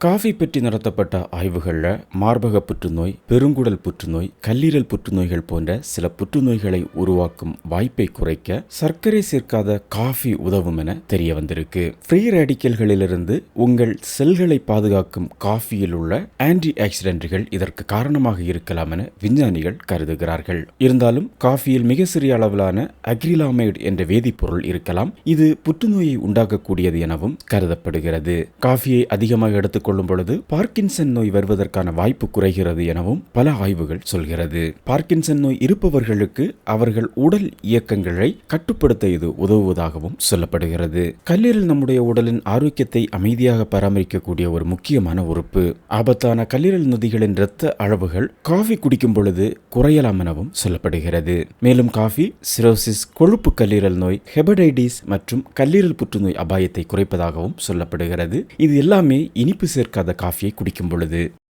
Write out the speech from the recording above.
Coffee பற்றி நடத்தப்பட்ட ஆய்வுகளில் மார்பக புற்றுநோய் பெருங்குடல் புற்றுநோய் கல்லீரல் புற்றுநோய்கள் போன்ற சில புற்றுநோய்களை உருவாக்கும் வாய்ப்பை குறைக்க சர்க்கரை சேர்க்காத காஃபி உதவும் என தெரிய வந்திருக்கு. ஃப்ரீ ரேடிக்கல்களிலிருந்து உங்கள் செல்களை பாதுகாக்கும் காஃபியில் உள்ள ஆன்டி ஆக்சிடென்ட்கள் இதற்கு காரணமாக இருக்கலாம் என விஞ்ஞானிகள் கருதுகிறார்கள். இருந்தாலும் காஃபியில் மிக சிறிய அளவிலான அக்ரிலாமைடு என்ற வேதிப்பொருள் இருக்கலாம். இது புற்றுநோயை உண்டாக்கக்கூடியது எனவும் கருதப்படுகிறது. காஃபியை அதிகமாக எடுத்து எடுத்துக்கொள்ளும் பொழுது பார்க்கின்சன் நோய் வருவதற்கான வாய்ப்பு குறைகிறது எனவும் பல ஆய்வுகள் சொல்கிறது. பார்க்கின்சன் நோய் இருப்பவர்களுக்கு அவர்கள் உடல் இயக்கங்களை கட்டுப்படுத்த இது உதவுவதாகவும் சொல்லப்படுகிறது. கல்லீரல் நம்முடைய உடலின் ஆரோக்கியத்தை அமைதியாக பராமரிக்கக்கூடிய ஒரு முக்கியமான உறுப்பு. ஆபத்தான கல்லீரல் நொதிகளின் இரத்த அளவுகள் காஃபி குடிக்கும் பொழுது குறையலாம் எனவும் சொல்லப்படுகிறது. மேலும் காஃபி சிரோசிஸ் கொழுப்பு கல்லீரல் நோய் ஹெபடைடிஸ் மற்றும் கல்லீரல் புற்றுநோய் அபாயத்தை குறைப்பதாகவும் சொல்லப்படுகிறது. இது எல்லாமே இனிப்பு சேர்க்காத காஃபியை குடிக்கும் பொழுது